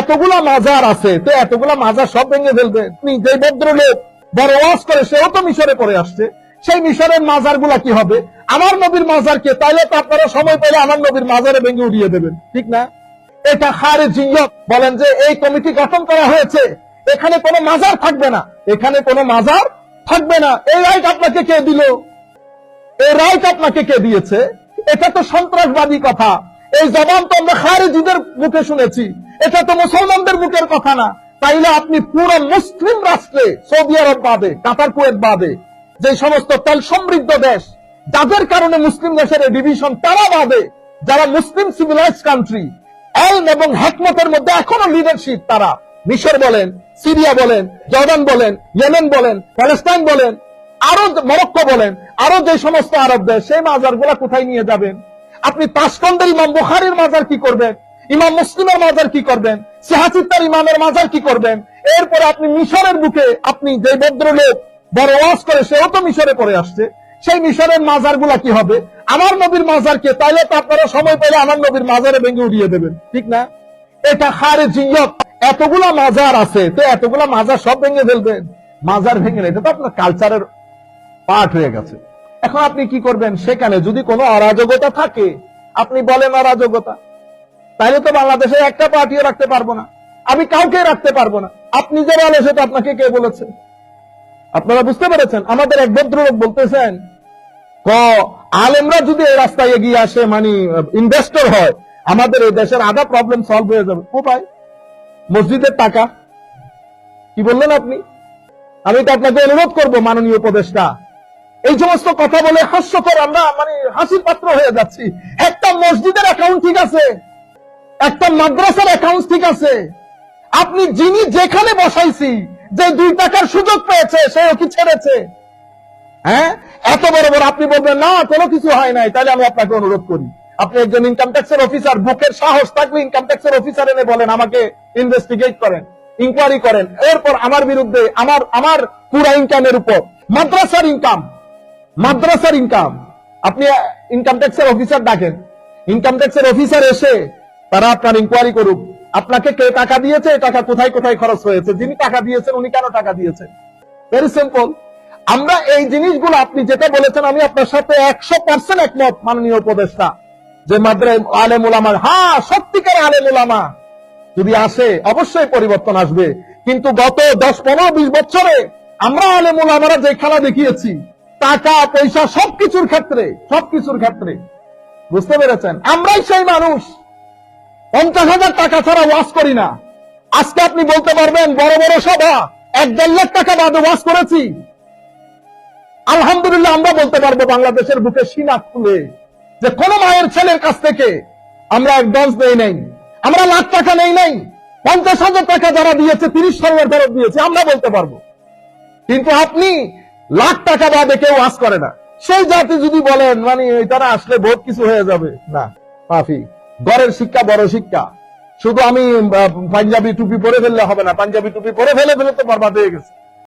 এতগুলা মাজার আছে, তো এতগুলা মাজার সব ভেঙে ফেলবে। যে ভদ্রলোক বড় ওয়াজ করে, সেও তো মিশরে পড়ে আসছে। সেই মিশরের মাজারগুলা কি হবে? আমার নবীর মাজারকে তাইলে তো আপনারা সময় পেলে আমার নবীর মাজারে ভেঙে উড়িয়ে দেবেন। ঠিক না? এটা খারে জিয়ত বলেন যে এই কমিটি গঠন করা হয়েছে। এখানে কোনো মাজার থাকবে না। এখানে কোনো মাজার থাকবে না। এই রাইট আপনাকে কে দিল? এই রাইট আপনাকে কে দিয়েছে? এটা তো সন্ত্রাসবাদী কথা। এই জবান তো আমরা খারেজিদের মুখে শুনেছি। এটা তো মুসলমানদের মুখের কথা না। তাইলে আপনি পুরো মুসলিম রাষ্ট্রে সৌদি আরব বাদে, কাতার, কুয়েত বাদে, যে সমস্ত তেল সমৃদ্ধ দেশ, যাদের কারণে মুসলিম দেশের ডিভিশন তারা বাদে, যারা মুসলিম সিভিলাইজ কান্ট্রি এলম এবং হেকমতের মধ্যে এখনও লিডারশিপ তারা। মিশর বলেন, সিরিয়া বলেন, জর্ডান বলেন, ইয়েমেন বলেন প্যালেস্টাইন বলেন, আরও মরক্কো বলেন, আরও যে সমস্ত আরব দেশ, সেই মাজার কোথায় নিয়ে যাবেন? আপনি তাসকন্দের ইমাম বুখারির মাজার কি করবেন? ইমাম মুসলিমের মাজার কি করবেন? সিহাচিত্তার ইমামের মাজার কি করবেন? এরপরে আপনি মিশরের বুকে আপনি যে ভদ্রলোক বড় ওয়াজ করে, সেও তো মিশরে পড়ে আসছে। সেই মিশরের মাজারগুলা কি হবে? আমার নবীর মাজারকে তাইলে তো আপনারা সময় পেলে আমার নবীর মাজারে ভেঙে উড়িয়ে দেবেন। ঠিক না? এটা খারে জিয়ত এতগুলা মাজার আছে, তো এতগুলা মাজার সব ভেঙে ফেলবেন। মাজার ভেঙে এটা তো আপনার কালচারের পার্ট হয়ে গেছে। এখন আপনি কি করবেন? সেখানে যদি কোনো অরাজকতা থাকে, আপনি বলেন অরাজকতা। তাহলে তো বাংলাদেশে একটা পার্টিও রাখতে পারব না। আমি কাউকে রাখতে পারব না। আপনি যে বলে সেটা আপনাকে কে বলেছে? আপনারা বুঝতে পেরেছেন? আমাদের এক ভদ্রলোক বলতেছেন, ক, আলেমরা যদি এই রাস্তায় এগিয়ে আসে মানে ইনভেস্টর হয়, আমাদের এই দেশের আধা প্রবলেম সলভ হয়ে যাবে। কোথায়? মসজিদের টাকা। কি বললেন আপনি? আমি তো আপনাকে অনুরোধ করব, মাননীয় উপদেষ্টা। এই সমস্ত কথা বলে হাস্যকর আমরা মানে হাসির পাত্র হয়ে যাচ্ছি। একটা মসজিদের অ্যাকাউন্ট ঠিক আছে, একটা মাদ্রাসার অ্যাকাউন্ট ঠিক আছে। আপনি যিনি যেখানে বসাইছি, যে দুই টাকার সুযোগ পেয়েছে, সেও কি ছেড়েছে? হ্যাঁ? এত বড় বড় আপনি বলবেন, না, কোনো কিছু হয় নাই। তাহলে আমি আপনাকে অনুরোধ করি। আপনি একজন ইনকাম ট্যাক্সের অফিসার বুকের সাহস থাকলে ইনকাম ট্যাক্সের অফিসার এনে বলেন, আমাকে ইনভেস্টিগেট করেন ইনকোয়ারি করেন। এরপর আমার বিরুদ্ধে, আমার আমার পুরা ইনকামের উপর, মাদ্রাসার ইনকাম মাদ্রাসার ইনকাম আপনি ইনকাম ট্যাক্সের অফিসার ডাকেন। ইনকাম ট্যাক্সের অফিসার এসে তারা আপনার ইনকোয়ারি করুক। আপনাকে কে টাকা দিয়েছে? টাকা কোথায় কোথায় খরচ হয়েছে? যিনি টাকা দিয়েছেন, উনি কেন টাকা দিয়েছেন? ভেরি সিম্পল আমরা এই জিনিসগুলো আপনি যেটা বলেছেন, আমি আপনার সাথে একশো পার্সেন্ট একমত, মাননীয় উপদেষ্টা। যে মাদ্রাই আলেম উলামা হ্যাঁ সত্যিকার আলেম। উলামা যদি আসে, অবশ্যই পরিবর্তন আসবে। কিন্তু গত দশ, পনেরো, বিশ বছরে আমরা আলেম উলামারা যে খেলা দেখিয়েছি টাকা, পয়সা সবকিছুর ক্ষেত্রে সবকিছুর ক্ষেত্রে। বুঝতে পেরেছেন? আমরাই সেই মানুষ। পঞ্চাশ হাজার টাকা ছাড়া ওয়াশ করি না। আজকে আপনি বলতে পারবেন, বড় বড় সভা, এক দেড় লাখ টাকা বাদে ওয়াশ করেছি। আলহামদুলিল্লাহ আমরা বলতে পারব বাংলাদেশের বুকে সিনাক খুলে যে কোন মায়ের ছেলের কাছ থেকে আমরা অ্যাডভান্স নেই নাই। আমরা লাখ টাকা নেই নাই। পঞ্চাশ হাজার টাকা যারা দিয়েছে, তিরিশ সালের ফেরত দিয়েছে, আমরা বলতে পারব। কিন্তু আপনি লাখ টাকা বাদে কেউ আস করে না। সেই জাতি যদি বলেন মানে তারা আসলে বহুত কিছু হয়ে যাবে। না, মাফি। গড়ের শিক্ষা বড় শিক্ষা। শুধু আমি পাঞ্জাবি টুপি পরে ফেললে হবে না। পাঞ্জাবি টুপি পরে ফেলে ফেলে তো বরবাদ হয়ে গেছে।